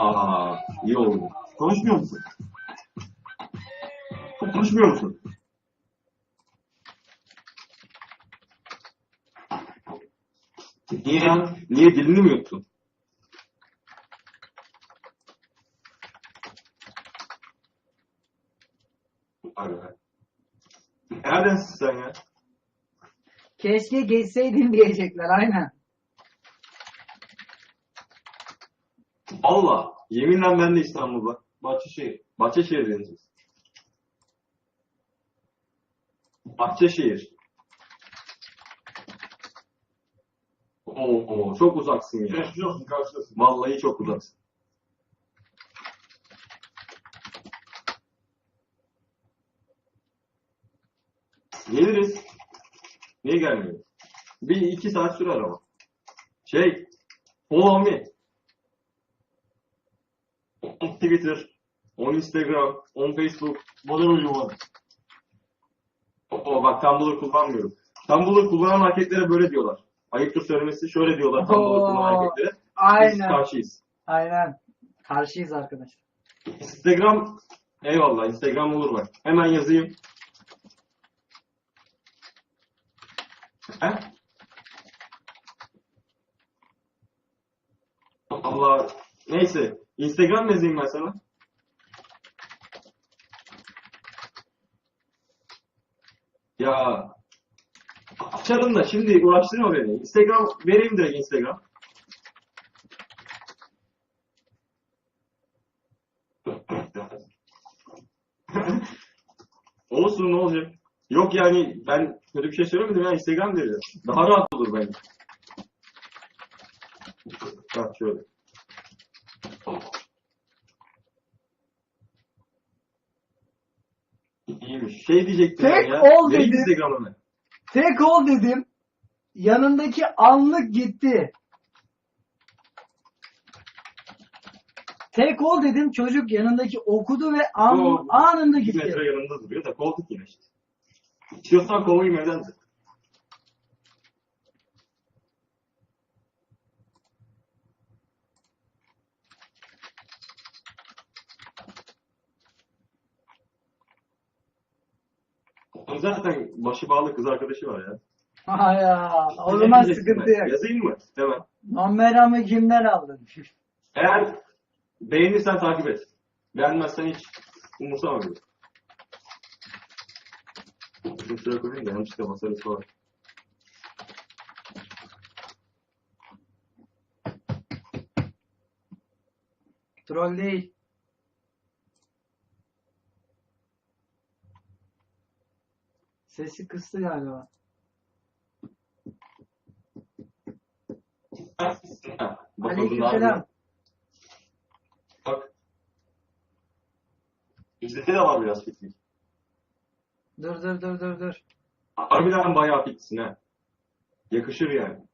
Aa, iyi oldu. Konuşmuyor musun? Konuşmuyor musun? Niye? Niye dilini mi yuttun? Abi. Neredensin sen ya? Keşke geçseydin diyecekler aynen. Allah. Yeminle ben de İstanbul'da. Bahçeşehir. Bahçeşehir deneyeceğiz. Bahçeşehir. Oo, çok uzaksın ya. Geçmiş olsun karşılasın. Vallahi çok uzaksın. Geliriz. Niye gelmiyoruz? Bir iki saat sürer ama. Şey, me. On Twitter, on Instagram, on Facebook. Model uygulama. O bak Tumblr kullanmıyorum. Tumblr kullanan erkeklere böyle diyorlar. Ayıptır söylemesi şöyle diyorlar Tumblr Oo, kullanan erkeklere. Biz Aynen. karşıyız. Aynen. Karşıyız arkadaşlar. Instagram eyvallah Instagram olur bak. Hemen yazayım. He? Allah neyse Instagram yazayım ben sana. Ya açarım da şimdi uğraştırma beni. Instagram vereyim direkt Instagram. Olsun ne olacak? Yok yani ben kötü bir şey söylemedim ya Instagram veriyor. Daha rahat olur bence. Bak şöyle. Şey diyecektim Tek ya. ol Vereyim dedi. Instagram'ı. Tek ol dedim. Yanındaki anlık gitti. Tek ol dedim çocuk yanındaki okudu ve an, Yo, anında İki gitti. metre yanımda duruyor da koltuk yine işte. İstiyorsan kovayım evden de. Zaten başı bağlı kız arkadaşı var ya. Ha ya, o zaman sıkıntı ben. yok. Yazayım mı? Hemen. Numaramı kimden aldın? Eğer beğenirsen takip et. Beğenmezsen hiç umursama bile. Şunu şuraya koyayım da yanlışlıkla basarız falan. Troll değil. Sesi kıstı galiba. Aleykümselam. Bak. Bizde de var biraz fitlik. Dur dur dur dur dur. Harbiden bayağı fitsin ha. Yakışır yani.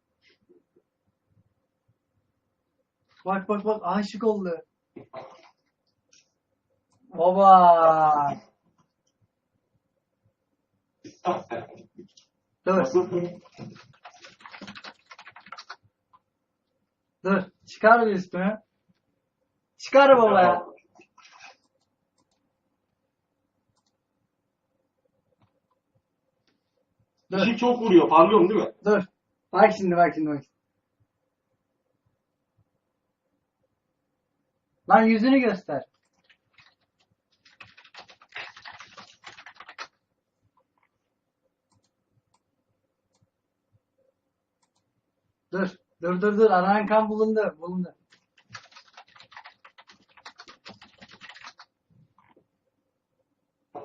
Bak bak bak aşık oldu. Baba. Dur dur. Çıkar bir üstüne. Çıkar baba ya. Dur Işık çok vuruyor. Parlıyorum değil mi? dur. Bak şimdi bak şimdi bak. Lan yüzünü göster. Dur. Dur dur dur. Aranan kan bulundu. Bulundu.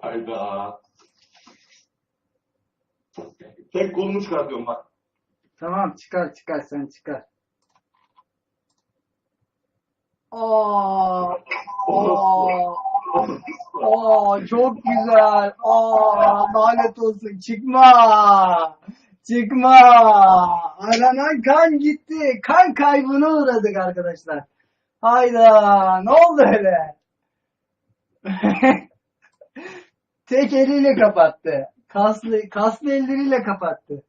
Hayda. Tek kolumu çıkartıyorum bak. Tamam çıkar çıkar sen çıkar. Aa, aa, aa, çok güzel. Aa, lanet olsun. Çıkma. Çıkma. Aranan kan gitti. Kan kaybına uğradık arkadaşlar. Hayda. Ne oldu öyle? Tek eliyle kapattı. Kaslı, kaslı elleriyle kapattı.